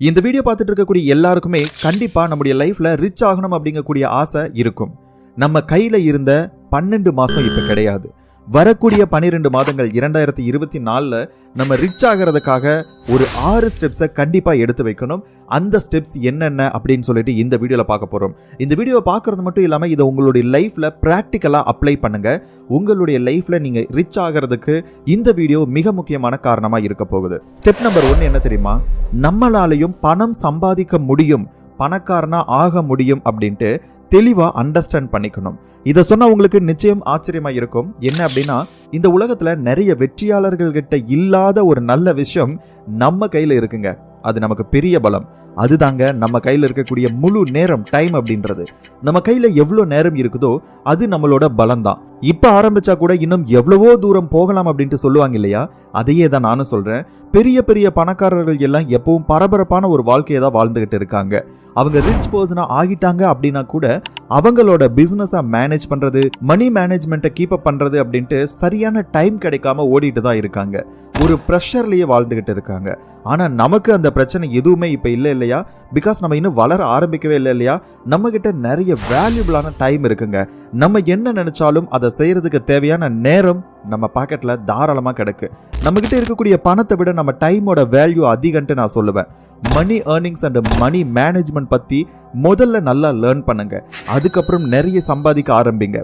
இந்த வீடியோ பார்த்துட்டு இருக்கக்கூடிய எல்லாருக்குமே கண்டிப்பாக நம்முடைய லைஃப்ல ரிச் ஆகணும் அப்படிங்கக்கூடிய ஆசை இருக்கும். நம்ம கையில இருந்த பன்னெண்டு மாசம் இப்ப கிடையாது. வரக்கூடிய பன்னிரெண்டு மாதங்கள் இரண்டாயிரத்தி இருபத்தி நாலில் நம்ம ரிச் ஆகிறதுக்காக ஒரு ஆறு ஸ்டெப்ஸை கண்டிப்பாக எடுத்து வைக்கணும். அந்த ஸ்டெப்ஸ் என்னென்ன அப்படின்னு சொல்லிட்டு இந்த வீடியோவில் பார்க்க போகிறோம் இந்த வீடியோ பார்க்கறது மட்டும் இல்லாமல் இதை உங்களுடைய லைஃப்பில் ப்ராக்டிக்கலாக அப்ளை பண்ணுங்கள் உங்களுடைய லைஃப்பில் நீங்கள் ரிச் ஆகிறதுக்கு இந்த வீடியோ மிக முக்கியமான காரணமாக இருக்க போகுது. ஸ்டெப் நம்பர் ஒன்று என்ன தெரியுமா? நம்மளாலையும் பணம் சம்பாதிக்க முடியும். பணக்காரனா ஆக முடியும் அப்படின்ட்டு தெளிவா அண்டர்ஸ்டாண்ட் பண்ணிக்கணும். இதை சொன்னா உங்களுக்கு நிச்சயம் ஆச்சரியமா இருக்கும். என்ன அப்படின்னா இந்த உலகத்துல நிறைய வெற்றியாளர்கள் கிட்ட இல்லாத ஒரு நல்ல விஷயம் நம்ம கையில இருக்குங்க. அது நமக்கு பெரிய பலம். அதுதாங்க நம்ம கையில் இருக்கக்கூடிய முழு நேரம் டைம் அப்படின்றது. நம்ம கையில் எவ்வளோ நேரம் இருக்குதோ அது நம்மளோட பலம்தான். இப்போ ஆரம்பிச்சா கூட இன்னும் எவ்வளவோ தூரம் போகலாம் அப்படின்ட்டு சொல்லுவாங்க இல்லையா? அதையே தான் நானும் சொல்கிறேன் பெரிய பெரிய பணக்காரர்கள் எல்லாம் எப்பவும் பரபரப்பான ஒரு வாழ்க்கையை தான் வாழ்ந்துகிட்டு இருக்காங்க. அவங்க ரிச் பர்சனாக ஆகிட்டாங்க அப்படின்னா கூட அவங்களோட பிசினஸை மேனேஜ் பண்றது மணி மேனேஜ்மெண்ட்டை கீப் அப் பண்றது அப்படின்ட்டு சரியான டைம் கிடைக்காம ஓடிட்டு தான் இருக்காங்க. ஒரு ப்ரெஷர்லயே வாழ்ந்துகிட்டு இருக்காங்க. ஆனால் நமக்கு அந்த பிரச்சனை எதுவுமே இப்போ இல்லை இல்லையா? பிகாஸ் நம்ம இன்னும் வளர ஆரம்பிக்கவே இல்லை இல்லையா? நம்மக்கிட்ட நிறைய வேல்யூபிளான டைம் இருக்குங்க. நம்ம என்ன நினைச்சாலும் அதை செய்கிறதுக்கு தேவையான நேரம் நம்ம பாக்கெட்ல தாராளமாக கிடக்கு. நம்மக்கிட்ட இருக்கக்கூடிய பணத்தை விட நம்ம டைமோட வேல்யூ அதிகன்ட்டு நான் சொல்லுவேன். Money earnings and money management பற்றி முதல்ல நல்லா லேர்ன் பண்ணுங்க. அதுக்கப்புறம் நிறைய சம்பாதிக்க ஆரம்பிங்க.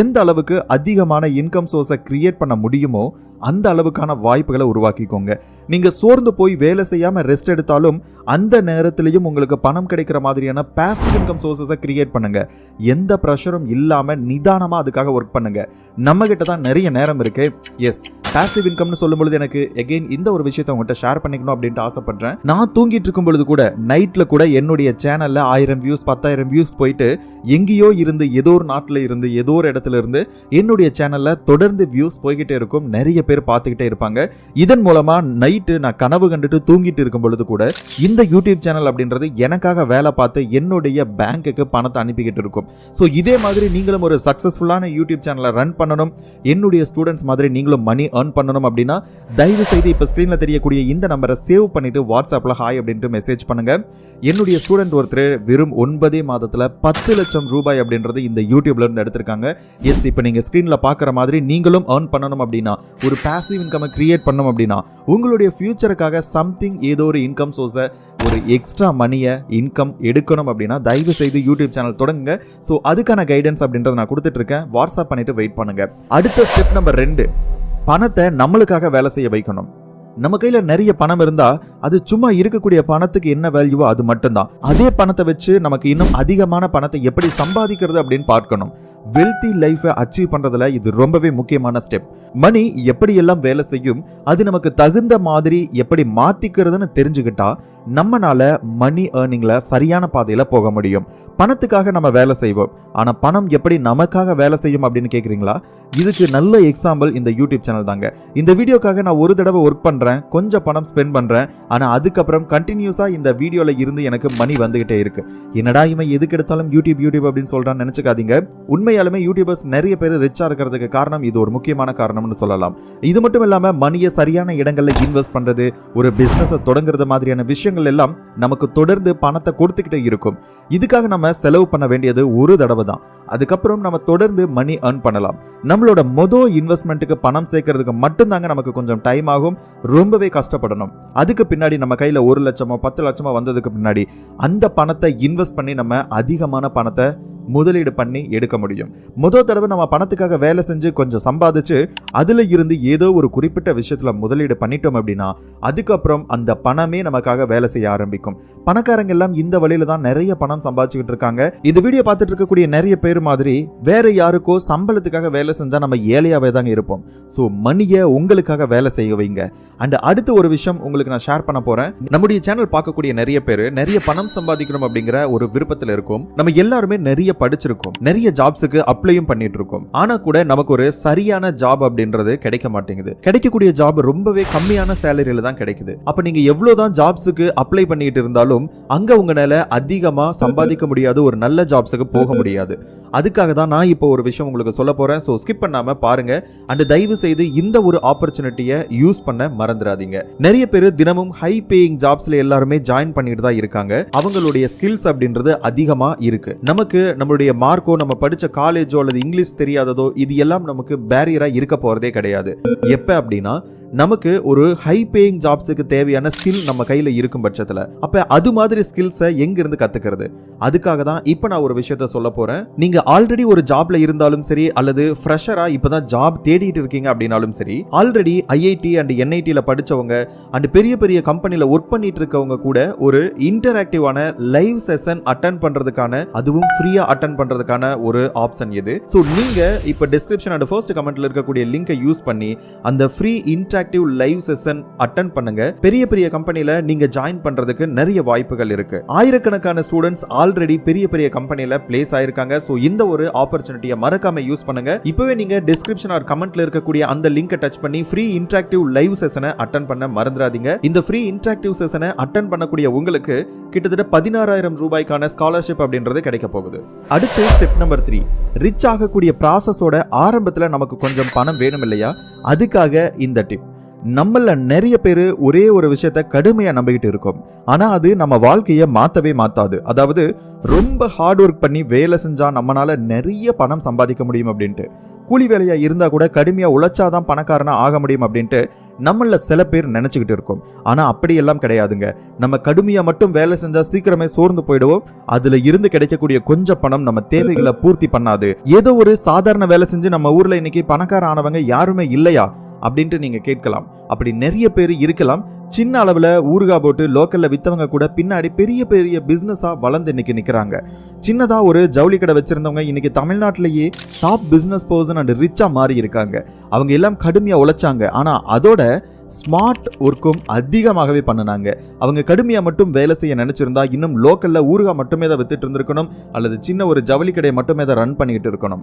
எந்த அளவுக்கு அதிகமான இன்கம் சோர்ஸை கிரியேட் பண்ண முடியுமோ அந்த அளவுக்கான வாய்ப்புகளை உருவாக்கிக்கோங்க. நீங்க சோர்ந்து போய் வேலை செய்யாம ரெஸ்ட் எடுத்தாலும் அந்த நேரத்திலையும் உங்களுக்கு பணம் கிடைக்கிற மாதிரியான பேசிவ் இன்கம் சோர்சஸை கிரியேட் பண்ணுங்க. எந்த ப்ரெஷரும் இல்லாம நிதானமா அதுக்காக ஒர்க் பண்ணுங்க. நம்ம கிட்ட தான் நிறைய நேரம் இருக்கு. எஸ் பாசிவ் இன்கம்னு சொல்லும்பொழுது எனக்கு எகைன் இந்த ஒரு விஷயத்தை உங்கள்கிட்ட ஷேர் பண்ணிக்கணும் அப்படின்ட்டு ஆசைப்படுறேன். நான் தூங்கிட்டு இருக்கும் பொழுது கூட நைட்ல கூட என்னுடைய சேனல்ல ஆயிரம் வியூஸ் பத்தாயிரம் வியூஸ் போயிட்டு எங்கேயோ இருந்து ஏதோ ஒரு நாட்டில் இருந்து ஏதோ ஒரு இடத்துல இருந்து என்னுடைய சேனல்ல தொடர்ந்து வியூஸ் போய்கிட்டே இருக்கும். நிறைய பேர் பார்த்துக்கிட்டே இருப்பாங்க. இதன் மூலமா நைட்டு நான் கனவு கண்டுட்டு தூங்கிட்டு இருக்கும் பொழுது கூட இந்த யூடியூப் சேனல் அப்படின்றது எனக்காக வேலை பார்த்து என்னுடைய பேங்க்குக்கு பணத்தை அனுப்பிக்கிட்டு இருக்கும். ஸோ இதே மாதிரி நீங்களும் ஒரு சக்ஸஸ்ஃபுல்லான யூடியூப் சேனலை ரன் பண்ணணும். என்னுடைய ஸ்டூடெண்ட்ஸ் மாதிரி நீங்களும் மணி ஏர்ன் பண்ணணும் அப்படின்னா தயவு செய்து இப்போ ஸ்க்ரீனில் தெரியக்கூடிய இந்த நம்பரை சேவ் பண்ணிட்டு வாட்ஸ்அப்பில் ஹாய் அப்படின்ட்டு மெசேஜ் பண்ணுங்க. என்னுடைய ஸ்டூடெண்ட் ஒருத்தர் வெறும் ஒன்பதே மாதத்தில் பத்து லட்சம் ரூபாய் அப்படின்றது இந்த யூடியூப்ல இருந்து எடுத்திருக்காங்க. எஸ் இப்போ நீங்கள் ஸ்க்ரீனில் பார்க்குற மாதிரி நீங்களும் ஏர்ன் பண்ணணும் அப்படின்னா ஒரு பாசிவ் இன்கம்மை கிரியேட் பண்ணணும் அப்படின்னா உங்களுடைய ஃபியூச்சருக்காக சம்திங் ஏதோ ஒரு இன்கம் சோர்ஸை ஒரு எக்ஸ்ட்ரா மணியை இன்கம் எடுக்கணும் அப்படின்னா தயவு செய்து யூடியூப் சேனல் தொடங்குங்க. ஸோ அதுக்கான கைடன்ஸ் அப்படின்றத நான் கொடுத்துட்டு இருக்கேன். வாட்ஸ்அப் பண்ணிட்டு வெயிட் பண்ணுங்க. அடுத்த ஸ்டெப் நம்பர் ரெண்டு. பணத்தை நம்மளுக்காக வேலை செய்ய வைக்கணும். நம்ம கையில நிறைய பணம் இருந்தா அது சும்மா இருக்கக்கூடிய பணத்துக்கு என்ன வேல்யூவோ அது மட்டும்தான். அதே பணத்தை வச்சு நமக்கு இன்னும் அதிகமான பணத்தை எப்படி சம்பாதிக்கிறது அப்படின்னு பார்க்கணும். வெல்தி லைஃபை அச்சீவ் பண்றதுல இது ரொம்பவே முக்கியமான ஸ்டெப் மணி எப்படியெல்லாம் வேலை செய்யும் அது நமக்கு தகுந்த மாதிரி எப்படி மாத்திக்கிறதுன்னு தெரிஞ்சுக்கிட்டா நம்மனால மணி ஏர்னிங்ல சரியான பாதையில போக முடியும். பணத்துக்காக நம்ம வேலை செய்வோம். ஆனா பணம் எப்படி நமக்காக வேலை செய்யும் அப்படின்னு கேக்குறீங்களா? இதுக்கு நல்ல எக்ஸாம்பிள் இந்த யூடியூப் சேனல் தாங்க. இந்த வீடியோக்காக நான் ஒரு தடவை ஒர்க் பண்றேன் கொஞ்சம் பணம் ஸ்பெண்ட் பண்றேன் ஆனா அதுக்கப்புறம் கண்டினியூஸா இந்த வீடியோல இருந்து எனக்கு மணி வந்துகிட்டே இருக்கு. என்னடா இவன் எதுக்கு எடுத்தாலும் யூடியூப் யூடியூப் அப்படின்னு சொல்றான்னு நினைச்சுக்காதீங்க. உண்மையாலுமே யூடியூபர்ஸ் நிறைய பேர் ரிச்சா இருக்கிறதுக்கு காரணம் இது ஒரு முக்கியமான காரணம். காரணம்னு சொல்லலாம். இது மட்டும் இல்லாம மணியை சரியான இடங்களில் இன்வெஸ்ட் பண்றது ஒரு பிஸ்னஸை தொடங்குறது மாதிரியான விஷயங்கள் எல்லாம் நமக்கு தொடர்ந்து பணத்தை கொடுத்துக்கிட்டே இருக்கும். இதுக்காக நம்ம செலவு பண்ண வேண்டியது ஒரு தடவை தான். அதுக்கப்புறம் நம்ம தொடர்ந்து மணி ஏர்ன் பண்ணலாம். நம்மளோட மொதல் இன்வெஸ்ட்மெண்ட்டுக்கு பணம் சேர்க்கறதுக்கு மட்டும்தாங்க நமக்கு கொஞ்சம் டைம் ஆகும். ரொம்பவே கஷ்டப்படணும். அதுக்கு பின்னாடி நம்ம கையில் ஒரு லட்சமோ பத்து லட்சமோ வந்ததுக்கு பின்னாடி அந்த பணத்தை இன்வெஸ்ட் பண்ணி நம்ம அதிகமான பணத்தை முதலீடு பண்ணி எடுக்க முடியும். முதல் தடவை நம்ம பணத்துக்காக வேலை செஞ்சு கொஞ்சம் சம்பாதிச்சு அதுல இருந்து ஏதோ ஒரு குறிப்பிட்ட விஷயத்துல முதலீடு பண்ணிட்டோம் அப்படின்னா அதுக்கப்புறம் அந்த பணமே நமக்காக வேலை செய்ய ஆரம்பிக்கும். பணக்காரங்க எல்லாம் இந்த வழியில தான் நிறைய பணம் சம்பாதிச்சுக்கிட்டு இருக்காங்க. இந்த வீடியோ பார்த்துட்டு இருக்கக்கூடிய நிறைய பேர் மாதிரி வேற யாருக்கோ சம்பளத்துக்காக வேலை செஞ்சா நம்ம ஏழையாவே தாங்க இருப்போம். ஸோ மணியை உங்களுக்காக வேலை செய்ய வைங்க. அண்ட் அடுத்த ஒரு விஷயம் உங்களுக்கு நான் ஷேர் பண்ண போறேன். நம்முடைய சேனல் பார்க்கக்கூடிய நிறைய பேர் நிறைய பணம் சம்பாதிக்கணும் அப்படிங்கிற ஒரு விருப்பத்தில் இருக்கும். நம்ம எல்லாருமே நிறைய படிச்சிருக்கோம். நிறைய ஜாப்ஸுக்கு அப்ளையும் பண்ணிட்டு இருக்கோம் ஆனா கூட நமக்கு ஒரு சரியான ஜாப் அப்படின்றது கிடைக்க மாட்டேங்குது. கிடைக்கக்கூடிய ஜாப் ரொம்பவே கம்மியான சேலரியில தான் கிடைக்குது. அப்ப நீங்க எவ்வளவுதான் ஜாப்ஸுக்கு அப்ளை பண்ணிட்டு இருந்தாலும் அங்க உங்களால அதிகமா சம்பாதிக்க முடியாத. ஒரு நல்ல ஜாப்ஸுக்கு போக முடியாது. அதுக்காக தான் நான் இப்போ ஒரு விஷயம் உங்களுக்கு சொல்ல போறேன். ஸோ ஸ்கிப் பண்ணாம பாருங்க. அண்ட் தயவு செய்து இந்த ஒரு ஆப்பர்ச்சுனிட்டியை யூஸ் பண்ண மறந்துடாதீங்க. நிறைய பேர் தினமும் ஹை பேயிங் ஜாப்ஸ்ல எல்லாருமே ஜாயின் பண்ணிட்டு தான் இருக்காங்க. அவங்களுடைய ஸ்கில்ஸ் அப்படின்றது அதிகமா இருக்கு. நமக்கு நம்மளுடைய மார்க்கோ நம்ம படிச்ச காலேஜோ அல்லது இங்கிலீஷ் தெரியாததோ இது எல்லாம் நமக்கு பேரியரா இருக்க போறதே கிடையாது. எப்ப அப்படின்னா நமக்கு ஒரு ஹை பேயிங் ஜாப்ஸுக்கு தேவையான ஸ்கில் நம்ம கையில் இருக்கும் பட்சத்தில். அப்போ அது மாதிரி ஸ்கில்ஸை எங்கேருந்து கற்றுக்கிறது அதுக்காக தான் இப்போ நான் ஒரு விஷயத்த சொல்ல போகிறேன் நீங்கள் ஆல்ரெடி ஒரு ஜாப்ல இருந்தாலும் சரி அல்லது ஃப்ரெஷ்ஷராக இப்போ தான் ஜாப் தேடிட்டு இருக்கீங்க அப்படின்னாலும் சரி ஆல்ரெடி ஐஐடி அண்ட் என்ஐடியில் படிச்சவங்க அண்ட் பெரிய பெரிய கம்பெனியில் ஒர்க் பண்ணிட்டு இருக்கவங்க கூட ஒரு இன்டராக்டிவான லைவ் செஷன் அட்டன் பண்ணுறதுக்கான அதுவும் ஃப்ரீயாக அட்டன் பண்ணுறதுக்கான ஒரு ஆப்ஷன் இது ஸோ நீங்கள் இப்போ டிஸ்கிரிப்ஷன் அண்ட் ஃபர்ஸ்ட் கமெண்ட்டில் இருக்கக்கூடிய லிங்கை யூஸ் பண்ணி அந்த free interactive live session attend பண்ணுங்க. பெரிய பெரிய கம்பெனில நீங்க ஜாயின் பண்றதுக்கு நிறைய வாய்ப்புகள் இருக்கு. ஆயிரக்கணக்கான ஸ்டூடெண்ட்ஸ் ஆல்ரெடி பெரிய பெரிய கம்பெனில பிளேஸ் ஆயிருக்காங்க. ஸோ இந்த ஒரு ஆப்பர்ச்சுனிட்டியை மறக்காம யூஸ் பண்ணுங்க. இப்பவே நீங்க டிஸ்கிரிப்ஷன் ஆர் கமெண்ட்ல இருக்கக்கூடிய அந்த லிங்கை டச் பண்ணி ஃப்ரீ இன்டராக்டிவ் லைவ் செஷனை அட்டன் பண்ண மறந்துடாதீங்க. இந்த ஃப்ரீ இன்டராக்டிவ் செஷனை அட்டன் பண்ணக்கூடிய உங்களுக்கு கிட்டத்தட்ட பதினாறாயிரம் ரூபாய்க்கான ஸ்காலர்ஷிப் அப்படின்றது கிடைக்க போகுது. அடுத்து ஸ்டெப் நம்பர் த்ரீ ரிச் ஆகக்கூடிய ப்ராசஸோட ஆரம்பத்துல நமக்கு கொஞ்சம் பணம் வேணும் இல்லையா அதுக்காக இந்த டிப் நம்மள நிறைய பேர் ஒரே ஒரு விஷயத்த கடுமையாக நம்பிக்கிட்டு இருக்கோம். ஆனால் அது நம்ம வாழ்க்கையை மாற்றவே மாற்றாது அதாவது ரொம்ப ஹார்ட் ஒர்க் பண்ணி வேலை செஞ்சால் நம்மளால் நிறைய பணம் சம்பாதிக்க முடியும் அப்படின்ட்டு. கூலி வேலையாக இருந்தால் கூட கடுமையாக உழைச்சாதான் பணக்காரனாக ஆக முடியும் அப்படின்ட்டு நம்மள சில பேர் நினச்சிக்கிட்டு இருக்கோம். ஆனால் அப்படியெல்லாம் கிடையாதுங்க. நம்ம கடுமையாக மட்டும் வேலை செஞ்சால் சீக்கிரமே சோர்ந்து போயிடுவோம். அதில் இருந்து கிடைக்கக்கூடிய கொஞ்சம் பணம் நம்ம தேவைகளை பூர்த்தி பண்ணாது. ஏதோ ஒரு சாதாரண வேலை செஞ்சு நம்ம ஊரில் இன்னைக்கு பணக்கார ஆனவங்க யாருமே இல்லையா? அப்படின்ட்டு நீங்கள் கேட்கலாம். அப்படி நிறைய பேர் இருக்கலாம். சின்ன அளவில் ஊறுகாய் போட்டு லோக்கலில் விற்றவங்க கூட பின்னாடி பெரிய பெரிய பிஸ்னஸாக வளர்ந்து இன்னைக்கு நிற்கிறாங்க சின்னதாக ஒரு ஜவுளி கடை வச்சுருந்தவங்க இன்றைக்கி தமிழ்நாட்டிலேயே டாப் பிஸ்னஸ் பர்சன் அண்ட் ரிச்சாக மாறி இருக்காங்க அவங்க எல்லாம் கடுமையாக உழைச்சாங்க. ஆனால் அதோட ஸ்மார்ட் ஒர்க்கும் அதிகமாகவே பண்ணினாங்க. அவங்க கடுமையாக மட்டும் வேலை செய்ய நினச்சிருந்தா இன்னும் லோக்கலில் ஊறுகாய் மட்டுமே தான் வித்துட்டு இருந்திருக்கணும். அல்லது சின்ன ஒரு ஜவுளி கடையை மட்டுமே தான் ரன் பண்ணிக்கிட்டு இருக்கணும்.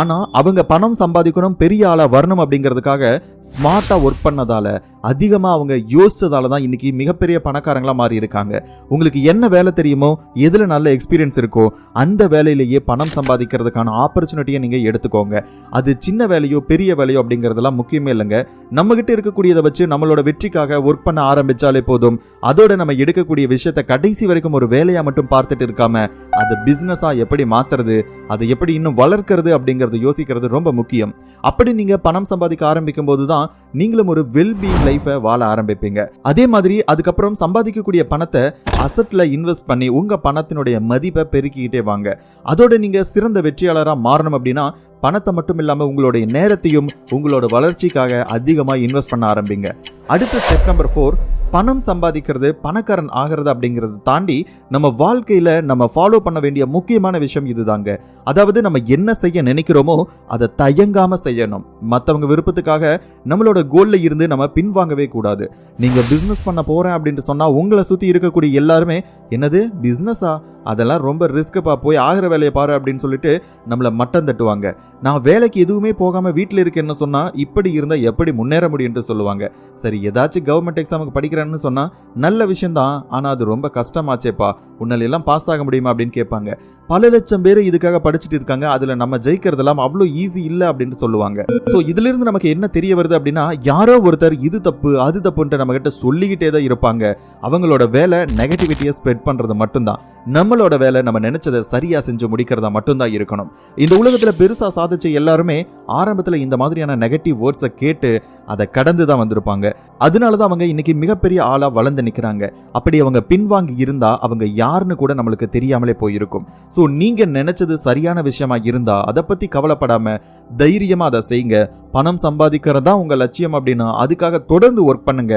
ஆனால் அவங்க பணம் சம்பாதிக்கணும் பெரிய ஆளாக வரணும் அப்படிங்கிறதுக்காக ஸ்மார்ட்டாக ஒர்க் பண்ணதால அதிகமாக அவங்க யோசித்ததால தான் இன்னைக்கு மிகப்பெரிய பணக்காரங்களாக மாறி இருக்காங்க உங்களுக்கு என்ன வேலை தெரியுமோ எதில் நல்ல எக்ஸ்பீரியன்ஸ் இருக்கோ அந்த வேலையிலேயே பணம் சம்பாதிக்கிறதுக்கான ஆப்பர்ச்சுனிட்டியை நீங்கள் எடுத்துக்கோங்க. அது சின்ன வேலையோ பெரிய வேலையோ அப்படிங்கிறதெல்லாம் முக்கியமே இல்லைங்க. நம்மகிட்ட இருக்கக்கூடியதை வச்சு நம்மளோட வெற்றிக்காக ஒர்க் பண்ண ஆரம்பிச்சாலே போதும். அதோட நம்ம எடுக்கக்கூடிய விஷயத்த கடைசி வரைக்கும் ஒரு வேலையா மட்டும் பார்த்துட்டு இருக்காம அது பிசினஸா எப்படி மாத்துறது அதை எப்படி இன்னும் வளர்க்கறது அப்படிங்கறத யோசிக்கிறது ரொம்ப முக்கியம். அப்படி நீங்க பணம் சம்பாதிக்க ஆரம்பிக்கும் போதுதான் நீங்களும் ஒரு வெல்பீயிங் லைஃபை வாழ ஆரம்பிப்பீங்க. அதே மாதிரி அதுக்கப்புறம் சம்பாதிக்கக்கூடிய பணத்தை அசட்ல இன்வெஸ்ட் பண்ணி உங்க பணத்தினுடைய மதிப்பை பெருக்கிக்கிட்டே வாங்க. அதோட நீங்க சிறந்த வெற்றியாளரா மாறணும் அப்படின்னா பணத்தை மட்டும் இல்லாமல் உங்களுடைய நேரத்தையும் உங்களோட வளர்ச்சிக்காக அதிகமாக இன்வெஸ்ட் பண்ண ஆரம்பிங்க. அடுத்த ஸ்டெப் நம்பர் ஃபோர் பணம் சம்பாதிக்கிறது பணக்காரன் ஆகிறது அப்படிங்கறத தாண்டி நம்ம வாழ்க்கையில நம்ம ஃபாலோ பண்ண வேண்டிய முக்கியமான விஷயம் இதுதாங்க. அதாவது நம்ம என்ன செய்ய நினைக்கிறோமோ அதை தயங்காம செய்யணும். மற்றவங்க விருப்பத்துக்காக நம்மளோட கோல்ல இருந்து நம்ம பின்வாங்கவே கூடாது. நீங்க பிசினஸ் பண்ண போறேன் அப்படின்ட்டு சொன்னா உங்களை சுத்தி இருக்கக்கூடிய எல்லாருமே என்னது பிசினஸா அதெல்லாம் ரொம்ப ரிஸ்க்குப்பா போய் ஆகிற வேலையை பாரு அப்படின்னு சொல்லிட்டு நம்மளை மட்டம் தட்டுவாங்க. நான் வேலைக்கு எதுவுமே போகாமல் வீட்டில் இருக்கேன்னு சொன்னால் இப்படி இருந்தால் எப்படி முன்னேற முடியும்னு சொல்லுவாங்க. சரி ஏதாச்சும் கவர்மெண்ட் எக்ஸாமுக்கு படிக்கிறேன்னு சொன்னால் நல்ல விஷயம்தான். ஆனால் அது ரொம்ப கஷ்டமாச்சேப்பா. உன்னால எல்லாம் பாஸ் ஆக முடியுமா அப்படின்னு கேட்பாங்க. பல லட்சம் பேர் இதுக்காக படிச்சுட்டு இருக்காங்க. அதில் நம்ம ஜெயிக்கிறதெல்லாம் அவ்வளோ ஈஸி இல்லை அப்படின்னு சொல்லுவாங்க. ஸோ இதுல இருந்து நமக்கு என்ன தெரிய வருது அப்படின்னா யாரோ ஒருத்தர் இது தப்பு அது தப்புன்ட்டு நம்மகிட்ட சொல்லிக்கிட்டே தான் இருப்பாங்க. அவங்களோட வேலை நெகட்டிவிட்டியை ஸ்ப்ரெட் பண்றது மட்டும்தான். நம்ம நம்மளோட வேலை நம்ம நினைச்சதை சரியா செஞ்சு முடிக்கிறதா மட்டும்தான் இருக்கணும். இந்த உலகத்துல பெருசா சாதிச்ச எல்லாருமே ஆரம்பத்துல இந்த மாதிரியான நெகட்டிவ் வேர்ட்ஸை கேட்டு அதை கடந்து தான் வந்திருப்பாங்க. அதனால தான் அவங்க இன்னைக்கு மிகப்பெரிய ஆளாக வளர்ந்து நிற்கிறாங்க அப்படி அவங்க பின்வாங்கி இருந்தா அவங்க யாருன்னு கூட நம்மளுக்கு தெரியாமலே போயிருக்கும். ஸோ நீங்க நினைச்சது சரியான விஷயமா இருந்தா அதை பத்தி கவலைப்படாம தைரியமா அதை செய்யுங்க. பணம் சம்பாதிக்கிறதா உங்க லட்சியம் அப்படின்னா அதுக்காக தொடர்ந்து ஒர்க் பண்ணுங்க.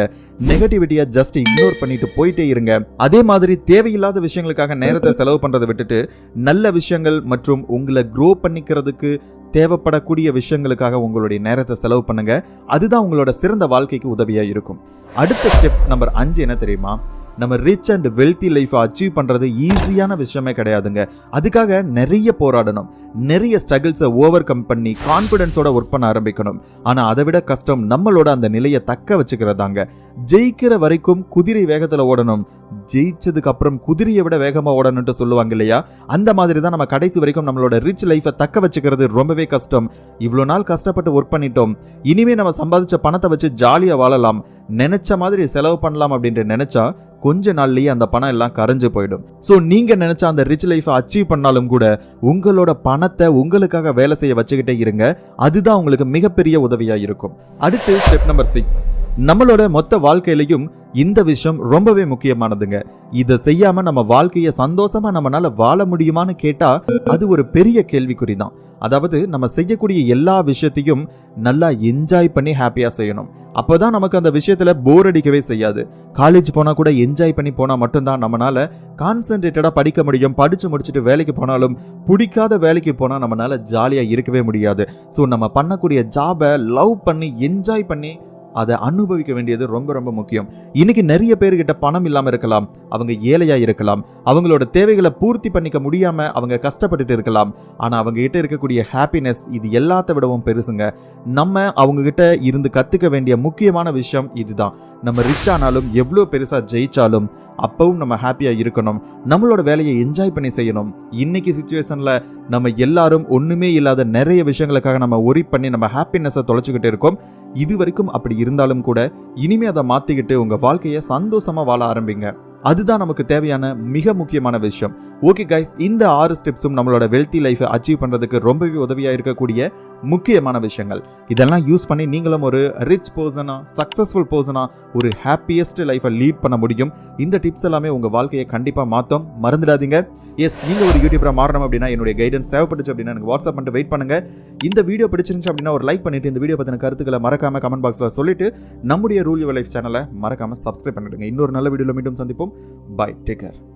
நெகட்டிவிட்டியை ஜஸ்ட் இக்னோர் பண்ணிட்டு போயிட்டே இருங்க. அதே மாதிரி தேவையில்லாத விஷயங்களுக்காக நேரத்தை செலவு பண்றதை விட்டுட்டு நல்ல விஷயங்கள் மற்றும் உங்களை க்ரோ பண்ணிக்கிறதுக்கு தேவைப்படக்கூடிய விஷயங்களுக்காக உங்களுடைய நேரத்தை செலவு பண்ணுங்க. அதுதான் உங்களோட சிறந்த வாழ்க்கைக்கு உதவியா இருக்கும். அடுத்த ஸ்டெப் நம்பர் அஞ்சு என்ன தெரியுமா? நம்ம ரிச் அண்ட் வெல்த்தி லைஃப்பை அச்சீவ் பண்றது ஈஸியான விஷயமே கிடையாதுங்க. அதுக்காக நிறைய போராடணும். நிறைய ஸ்ட்ரகிள்ஸை ஓவர் கம் பண்ணி கான்ஃபிடென்ஸோட ஒர்க் பண்ண ஆரம்பிக்கணும். ஆனா அதை விட கஷ்டம் நம்மளோட அந்த நிலையை தக்க வச்சுக்கிறதாங்க. ஜெயிக்கிற வரைக்கும் குதிரை வேகத்துல ஓடணும். ஜெயிச்சதுக்கு அப்புறம் குதிரையை விட வேகமாக ஓடணும்ட்டு சொல்லுவாங்க இல்லையா? அந்த மாதிரி தான் நம்ம கடைசி வரைக்கும் நம்மளோட ரிச் லைஃபை தக்க வச்சுக்கிறது ரொம்பவே கஷ்டம். இவ்வளோ நாள் கஷ்டப்பட்டு ஒர்க் பண்ணிட்டோம். இனிமே நம்ம சம்பாதிச்ச பணத்தை வச்சு ஜாலியா வாழலாம். நினைச்ச மாதிரி செலவு பண்ணலாம் அப்படின்ட்டு நினைச்சா கொஞ்ச நாள்லயே அந்த பணம் எல்லாம் கரைஞ்சு போயிடும். ஸோ நீங்க நினைச்ச அந்த ரிச் லைஃபை அச்சீவ் பண்ணாலும் கூட உங்களோட பணத்தை உங்களுக்காக வேலை செய்ய வச்சுக்கிட்டே இருங்க. அதுதான் உங்களுக்கு மிகப்பெரிய உதவியா இருக்கும். அடுத்து ஸ்டெப் நம்பர் சிக்ஸ் நம்மளோட மொத்த வாழ்க்கையிலையும் இந்த விஷயம் ரொம்பவே முக்கியமானதுங்க. இதை செய்யாம நம்ம வாழ்க்கையை சந்தோஷமா நம்மளால வாழ முடியுமான்னு கேட்டா அது ஒரு பெரிய கேள்விக்குறி தான் அதாவது நம்ம செய்யக்கூடிய எல்லா விஷயத்தையும் நல்லா என்ஜாய் பண்ணி ஹாப்பியா செய்யணும். அப்போதான் நமக்கு அந்த விஷயத்துல போர் அடிக்கவே செய்யாது. காலேஜ் போனா கூட என்ஜாய் பண்ணி போனா மட்டும்தான் நம்மளால கான்சென்ட்ரேட்டடா படிக்க முடியும். படிச்சு முடிச்சுட்டு வேலைக்கு போனாலும் பிடிக்காத வேலைக்கு போனா நம்மளால் ஜாலியா இருக்கவே முடியாது. ஸோ நம்ம பண்ணக்கூடிய ஜாபை லவ் பண்ணி என்ஜாய் பண்ணி அதை அனுபவிக்க வேண்டியது ரொம்ப ரொம்ப முக்கியம். இன்னைக்கு நிறைய பேர்கிட்ட பணம் இல்லாம இருக்கலாம் அவங்க ஏழையா இருக்கலாம் அவங்களோட தேவைகளை பூர்த்தி பண்ணிக்க முடியாம அவங்க கஷ்டப்பட்டுட்டு இருக்கலாம். ஆனா அவங்க கிட்ட இருக்கக்கூடிய ஹாப்பினஸ் இது எல்லாத்த விடவும் பெருசுங்க. நம்ம அவங்க கிட்ட இருந்து கத்துக்க வேண்டிய முக்கியமான விஷயம் இதுதான். நம்ம ரிச் ஆனாலும் எவ்வளோ பெருசா ஜெயிச்சாலும் அப்பவும் நம்ம ஹாப்பியா இருக்கணும். நம்மளோட வேலையை என்ஜாய் பண்ணி செய்யணும். இன்னைக்கு சுச்சுவேஷன்ல நம்ம எல்லாரும் ஒண்ணுமே இல்லாத நிறைய விஷயங்களுக்காக நம்ம ஒரி பண்ணி நம்ம ஹாப்பினஸை தொலைச்சுக்கிட்டு இருக்கோம். இது வரைக்கும் அப்படி இருந்தாலும் கூட இனிமே அதை மாத்திக்கிட்டு உங்க வாழ்க்கையை சந்தோஷமா வாழ ஆரம்பிங்க. அதுதான் நமக்கு தேவையான மிக முக்கியமான விஷயம். ஓகே கைஸ் இந்த ஆறு ஸ்டெப்ஸும் நம்மளோட வெல்த்தி லைஃபை அச்சீவ் பண்றதுக்கு ரொம்பவே உதவியா இருக்கக்கூடிய முக்கியமான விஷயங்கள். இதெல்லாம் யூஸ் பண்ணி நீங்களும் ஒரு ரிச் பர்சனாக சக்ஸஸ்ஃபுல் பர்சனாக ஒரு ஹாப்பியஸ்ட் லைஃபை லீட் பண்ண முடியும். இந்த டிப்ஸ் எல்லாமே உங்கள் வாழ்க்கையை கண்டிப்பாக மாற்றும் மறந்துடாதீங்க. எஸ் நீங்கள் ஒரு யூடியூபரா மாறணும் அப்படின்னா என்னுடைய கைடன்ஸ் தேவைப்பட்டுச்சு அப்படின்னா எனக்கு வாட்ஸ்அப் பண்ணிட்டு வெயிட் பண்ணுங்கள் இந்த வீடியோ பிடிச்சிருந்துச்சு அப்படின்னா ஒரு லைக் பண்ணிவிட்டு இந்த வீடியோ பற்றின கருத்துக்களை மறக்காம கமெண்ட் பாக்ஸில் சொல்லிட்டு நம்முடைய ரூல் யுவர் லைஃப் சேனலை மறக்காம சப்ஸ்கிரைப் பண்ணிடுங்க. இன்னொரு நல்ல வீடியோவில் மீண்டும் சந்திப்போம். Bye take care